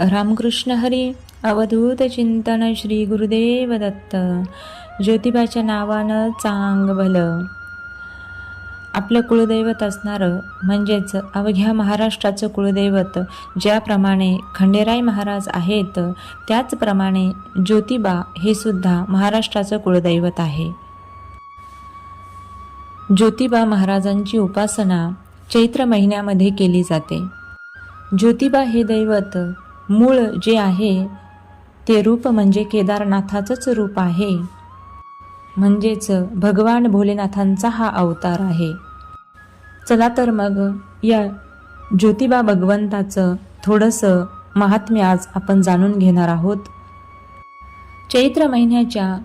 रामकृष्ण हरी अवधूत चिंतन श्री गुरुदेव दत्त ज्योतिबाच्या नावानं चांग भलं. आपलं कुळदैवत असणारं म्हणजेच अवघ्या महाराष्ट्राचं कुळदैवत ज्याप्रमाणे खंडेराय महाराज आहेत त्याचप्रमाणे ज्योतिबा हे सुद्धा महाराष्ट्राचं कुळदैवत आहे. ज्योतिबा महाराजांची उपासना चैत्र महिन्यामध्ये केली जाते. ज्योतिबा हे दैवत मूळ जे आहे ते रूप म्हणजे केदारनाथाचंच रूप आहे. म्हणजेच भगवान भोलेनाथांचा हा अवतार आहे. चला तर मग या ज्योतिबा भगवंताचं थोडंसं महात्म्य आज आपण जाणून घेणार आहोत. चैत्र महिन्याच्या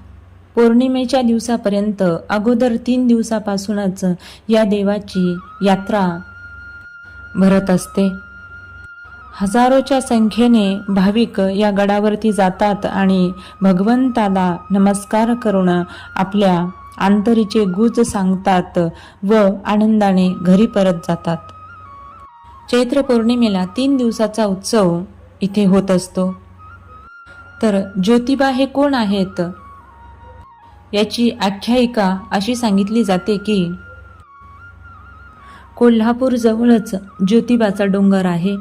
पौर्णिमेच्या दिवसापर्यंत अगोदर तीन दिवसापासूनच या देवाची यात्रा भरत असते. हजारोच्या संख्येने भाविक या गडावरती जातात आणि भगवंताला नमस्कार करून आपल्या आंतरीचे गुज सांगतात व आनंदाने घरी परत जातात. चैत्र पौर्णिमेला तीन दिवसाचा उत्सव इथे होत असतो. तर ज्योतिबा हे कोण आहेत? याची आख्यायिका अशी सांगितली जाते की कोल्हापूरजवळच ज्योतिबाचा डोंगर आहे.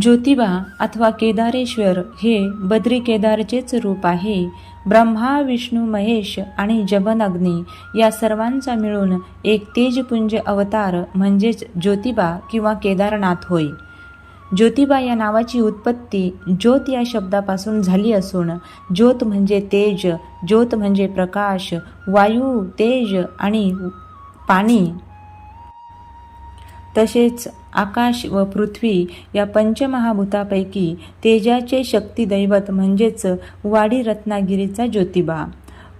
ज्योतिबा अथवा केदारेश्वर हे बद्री केदारचेच रूप आहे. ब्रह्मा विष्णू महेश आणि जबनअग्नी या सर्वांचा मिळून एक तेजपुंज अवतार म्हणजेच ज्योतिबा किंवा केदारनाथ होय. ज्योतिबा या नावाची उत्पत्ती ज्योत या शब्दापासून झाली असून ज्योत म्हणजे तेज ज्योत म्हणजे प्रकाश वायू तेज आणि पाणी. तसेच आकाश व पृथ्वी या पंचमहाभूतापैकी तेजाचे शक्तिदैवत म्हणजेच वाडी रत्नागिरीचा ज्योतिबा.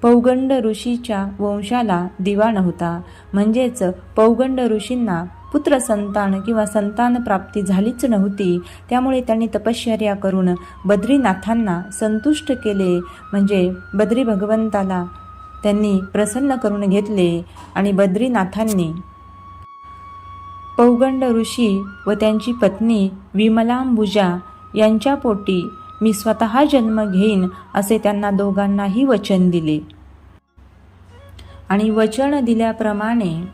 पौगंड ऋषीच्या वंशाला दिवा नव्हता म्हणजेच पौगंड ऋषींना पुत्र संतान किंवा संतान प्राप्ती झालीच नव्हती. त्यामुळे त्यांनी तपश्चर्या करून बद्रीनाथांना संतुष्ट केले. म्हणजे बद्री भगवंताला त्यांनी प्रसन्न करून घेतले आणि बद्रीनाथांनी पौगंड ऋषी व त्यांची पत्नी विमलांबुजा यांच्या पोटी मी स्वतः जन्म घेईन असे त्यांना दोघांनाही वचन दिले. आणि वचन दिल्याप्रमाणे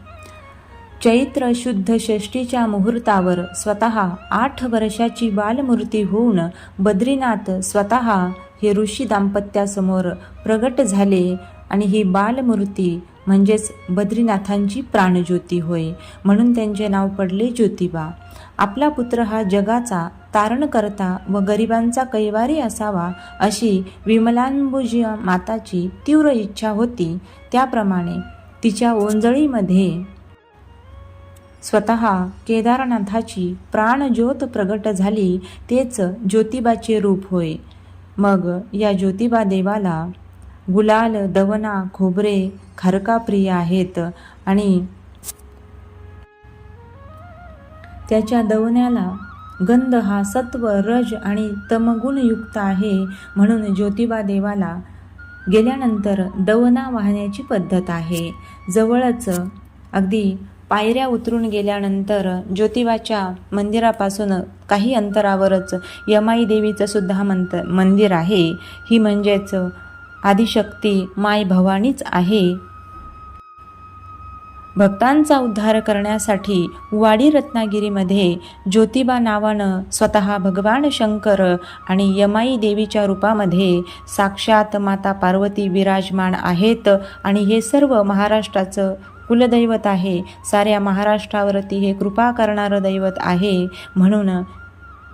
चैत्र शुद्ध षष्टीच्या मुहूर्तावर स्वतः आठ वर्षाची बालमूर्ती होऊन बद्रीनाथ स्वतः हे ऋषी दाम्पत्यासमोर प्रगट झाले आणि ही बालमूर्ती म्हणजेच बद्रीनाथांची प्राणज्योती होय. म्हणून त्यांचे नाव पडले ज्योतिबा. आपला पुत्र हा जगाचा तारणकर्ता व गरिबांचा कैवारी असावा अशी विमलांबुजी माताची तीव्र इच्छा होती. त्याप्रमाणे तिच्या ओंजळीमध्ये स्वतः केदारनाथाची प्राणज्योत प्रगट झाली तेच ज्योतिबाचे रूप होय. मग या ज्योतिबा देवाला गुलाल दवना खोबरे खारका प्रिय आहेत आणि त्याच्या दवण्याला गंध हा सत्व रज आणि तमगुणयुक्त आहे म्हणून ज्योतिबा देवाला गेल्यानंतर दवना वाहण्याची पद्धत आहे. जवळच अगदी पायऱ्या उतरून गेल्यानंतर ज्योतिबाच्या मंदिरापासून काही अंतरावरच यमाई देवीचं सुद्धा मंत मंदिर आहे. ही म्हणजेच आदिशक्ती माय भवानीच आहे. भक्तांचा उद्धार करण्यासाठी वाडी रत्नागिरीमध्ये ज्योतिबा नावानं स्वतः भगवान शंकर आणि यमाई देवीच्या रूपामध्ये साक्षात माता पार्वती विराजमान आहेत आणि हे सर्व महाराष्ट्राचं कुलदैवत आहे. साऱ्या महाराष्ट्रावरती हे कृपा करणारं दैवत आहे म्हणून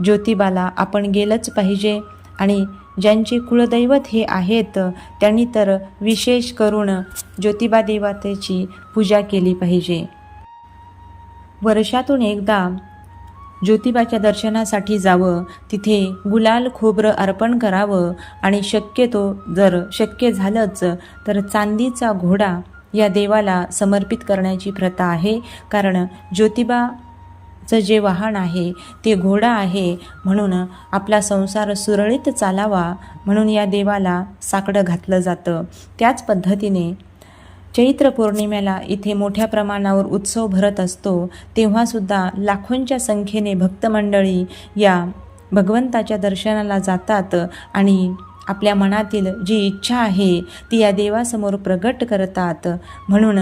ज्योतिबाला आपण गेलंच पाहिजे आणि ज्यांचे कुलदैवत हे आहेत त्यांनी तर विशेष करून ज्योतिबा देवतेची पूजा केली पाहिजे. वर्षातून एकदा ज्योतिबाच्या दर्शनासाठी जावं तिथे गुलाल खोबरं अर्पण करावं आणि शक्यतो जर शक्य झालंच तर चांदीचा घोडा या देवाला समर्पित करण्याची प्रथा आहे कारण ज्योतिबा चं जे वाहन आहे ते घोडा आहे म्हणून आपला संसार सुरळीत चालावा म्हणून या देवाला साकडं घातलं जातं. त्याच पद्धतीने चैत्र पौर्णिमेला इथे मोठ्या प्रमाणावर उत्सव भरत असतो तेव्हासुद्धा लाखोंच्या संख्येने भक्तमंडळी या भगवंताच्या दर्शनाला जातात आणि आपल्या मनातील जी इच्छा आहे ती या देवासमोर प्रगट करतात. म्हणून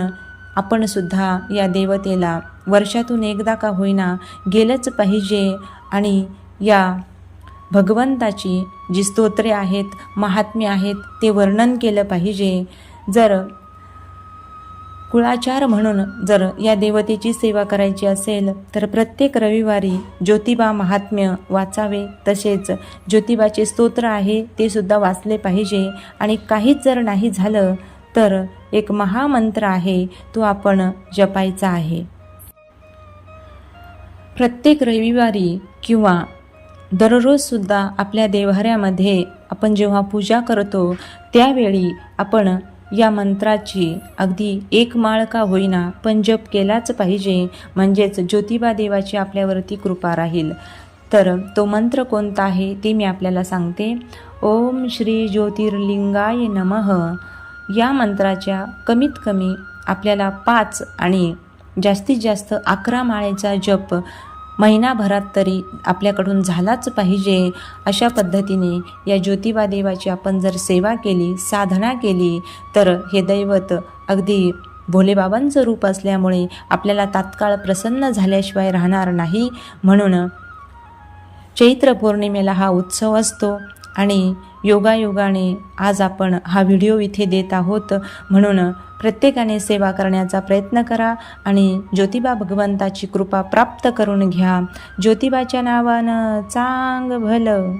आपणसुद्धा या देवतेला वर्षातून एकदा का होईना गेलंच पाहिजे आणि या भगवंताची जी स्तोत्रे आहेत महात्म्य आहेत ते वर्णन केलं पाहिजे. जर कुळाचार म्हणून जर या देवतेची सेवा करायची असेल तर प्रत्येक रविवारी ज्योतिबा महात्म्य वाचावे. तसेच ज्योतिबाचे स्तोत्र आहे ते सुद्धा वाचले पाहिजे. आणि काहीच जर नाही झालं तर एक महामंत्र आहे तो आपण जपायचा आहे. प्रत्येक रविवारी किंवा दररोजसुद्धा आपल्या देव्हाऱ्यामध्ये आपण जेव्हा पूजा करतो त्यावेळी आपण या मंत्राची अगदी एक माळ का होईना पण जप केलाच पाहिजे म्हणजेच ज्योतिबा देवाची आपल्यावरती कृपा राहील. तर तो मंत्र कोणता आहे ते मी आपल्याला सांगते. ओम श्री ज्योतिर्लिंगाय नमः. या मंत्राच्या कमीत कमी आपल्याला पाच आणि जास्तीत जास्त अकरा माळेचा जप महिनाभरात तरी आपल्याकडून झालाच पाहिजे. अशा पद्धतीने या ज्योतिबा देवाची आपण जर सेवा केली साधना केली तर हे दैवत अगदी भोलेबाबांचं रूप असल्यामुळे आपल्याला तात्काळ प्रसन्न झाल्याशिवाय राहणार नाही. म्हणून चैत्र पौर्णिमेला हा उत्सव असतो आणि योगायोगाने आज आपण हा व्हिडिओ इथे देत आहोत. म्हणून प्रत्येकाने सेवा करण्याचा प्रयत्न करा आणि ज्योतिबा भगवंताची कृपा प्राप्त करून घ्या. ज्योतिबाच्या नावानं चांग भलं